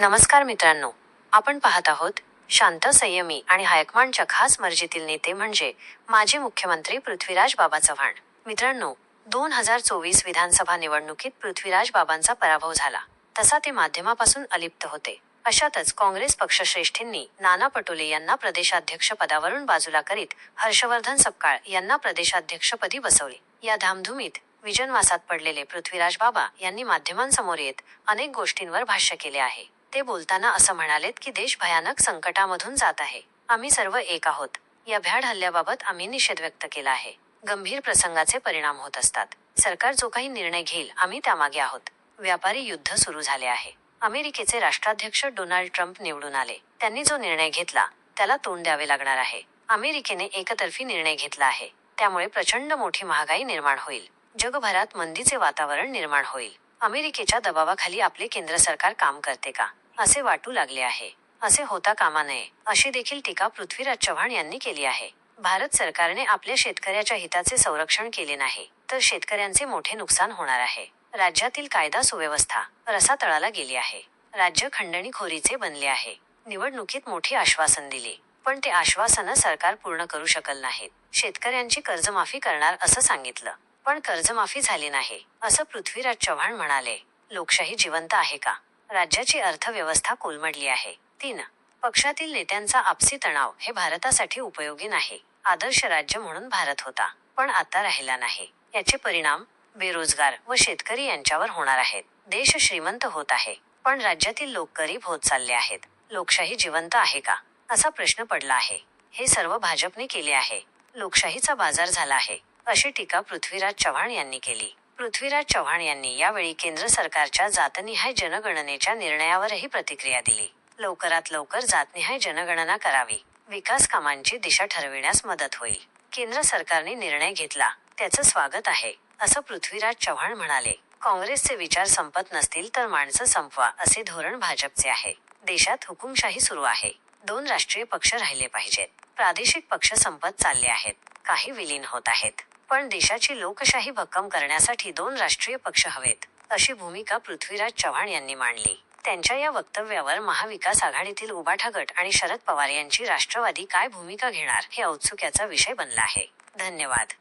नमस्कार मित्रांनो. आपण पाहत आहोत शांत संयमी आणि हायकमांडच्या खास मर्जीतील नेते म्हणजे माजी मुख्यमंत्री पृथ्वीराज बाबा चव्हाण. मित्रांनो दोन हजार चोवीस विधानसभा निवडणुकीत पृथ्वीराज बाबांचा पराभव झाला. तसा ते माध्यमापासून अलिप्त होते. अशातच काँग्रेस पक्षश्रेष्ठींनी नाना पटोले यांना प्रदेशाध्यक्ष पदावरून बाजूला करीत हर्षवर्धन सपकाळ यांना प्रदेशाध्यक्षपदी बसवले. या धामधुमीत विजनवासात पडलेले पृथ्वीराज बाबा यांनी माध्यमांसमोर येत अनेक गोष्टींवर भाष्य केले आहे. ते बोलताना असं म्हणालेत की देश भयानक संकटामधून जात आहे. आम्ही सर्व एक आहोत. या भ्याड हल्ल्याबाबत आम्ही निषेध व्यक्त केला आहे. गंभीर प्रसंगाचे परिणाम होत असतात. सरकार जो काही निर्णय घेईल आम्ही त्यामागे आहोत. व्यापारी युद्ध सुरू झाले आहे. अमेरिकेचे राष्ट्राध्यक्ष डोनाल्ड ट्रम्प निवडून आले. त्यांनी जो निर्णय घेतला त्याला तोंड द्यावे लागणार आहे. अमेरिकेने एकतर्फी निर्णय घेतला आहे. त्यामुळे प्रचंड मोठी महागाई निर्माण होईल. जगभरात मंदीचे वातावरण निर्माण होईल. अमेरिकेच्या दबावाखाली आपले केंद्र सरकार काम करते का? असे वाटू लागले आहे. असे होता कामा नये. अशी देखील टीका पृथ्वीराज चव्हाण यांनी केली आहे. भारत सरकारने आपल्या शेतकऱ्याच्या हिताचे संरक्षण केले नाही तर शेतकऱ्यांचे मोठे नुकसान होणार आहे. राज्यातील कायदा सुव्यवस्था रसातळाला गेली आहे. राज्य खंडणीखोरीचे बनले आहे. निवडणुकीत मोठी आश्वासन दिली पण ते आश्वासनं सरकार पूर्ण करू शकल नाहीत. शेतकऱ्यांची कर्जमाफी करणार असं सांगितलं. पण कर्जमाफी झाली नाही असं पृथ्वीराज चव्हाण म्हणाले. लोकशाही जिवंत आहे का? राज्याची अर्थव्यवस्था कोलमडली आहे. तीन. पक्षातील नेत्यांचा आपसी तणाव हे भारतासाठी उपयोगी नाही. आदर्श राज्य म्हणून भारत होता पण आता राहिला नाही. याचे परिणाम बेरोजगार व शेतकरी यांच्यावर होणार आहेत. देश श्रीमंत होत आहे पण राज्यातील लोक गरीब होत चालले आहेत. लोकशाही जिवंत आहे का? असा प्रश्न पडला आहे. हे सर्व भाजपने केले आहे. लोकशाहीचा बाजार झाला आहे. अशी टीका पृथ्वीराज चव्हाण यांनी केली. पृथ्वीराज चव्हाण यांनी यावेळी केंद्र सरकारच्या जातनिहाय जनगणनेच्या निर्णयावरही प्रतिक्रिया दिली. लवकरात लवकर जातनिहाय जनगणना करावी. विकास कामांची दिशा ठरविण्यास मदत होईल. केंद्र सरकारने निर्णय घेतला. त्याचं स्वागत आहे असं पृथ्वीराज चव्हाण म्हणाले. काँग्रेसचे विचार संपत नसतील तर माणसं संपवा असे धोरण भाजपचे आहे. देशात हुकुमशाही सुरू आहे. दोन राष्ट्रीय पक्ष राहिले पाहिजेत. प्रादेशिक पक्ष संपत चालले आहेत. काही विलीन होत आहेत. पण देशाची लोकशाही भक्कम करण्यासाठी दोन राष्ट्रीय पक्ष हवेत अशी भूमिका पृथ्वीराज चव्हाण यांनी मांडली. त्यांच्या या वक्तव्यावर महाविकास आघाडीतील उबाठा गट आणि शरद पवार यांची राष्ट्रवादी काय भूमिका घेणार हे औत्सुक्याचा विषय बनला आहे. धन्यवाद.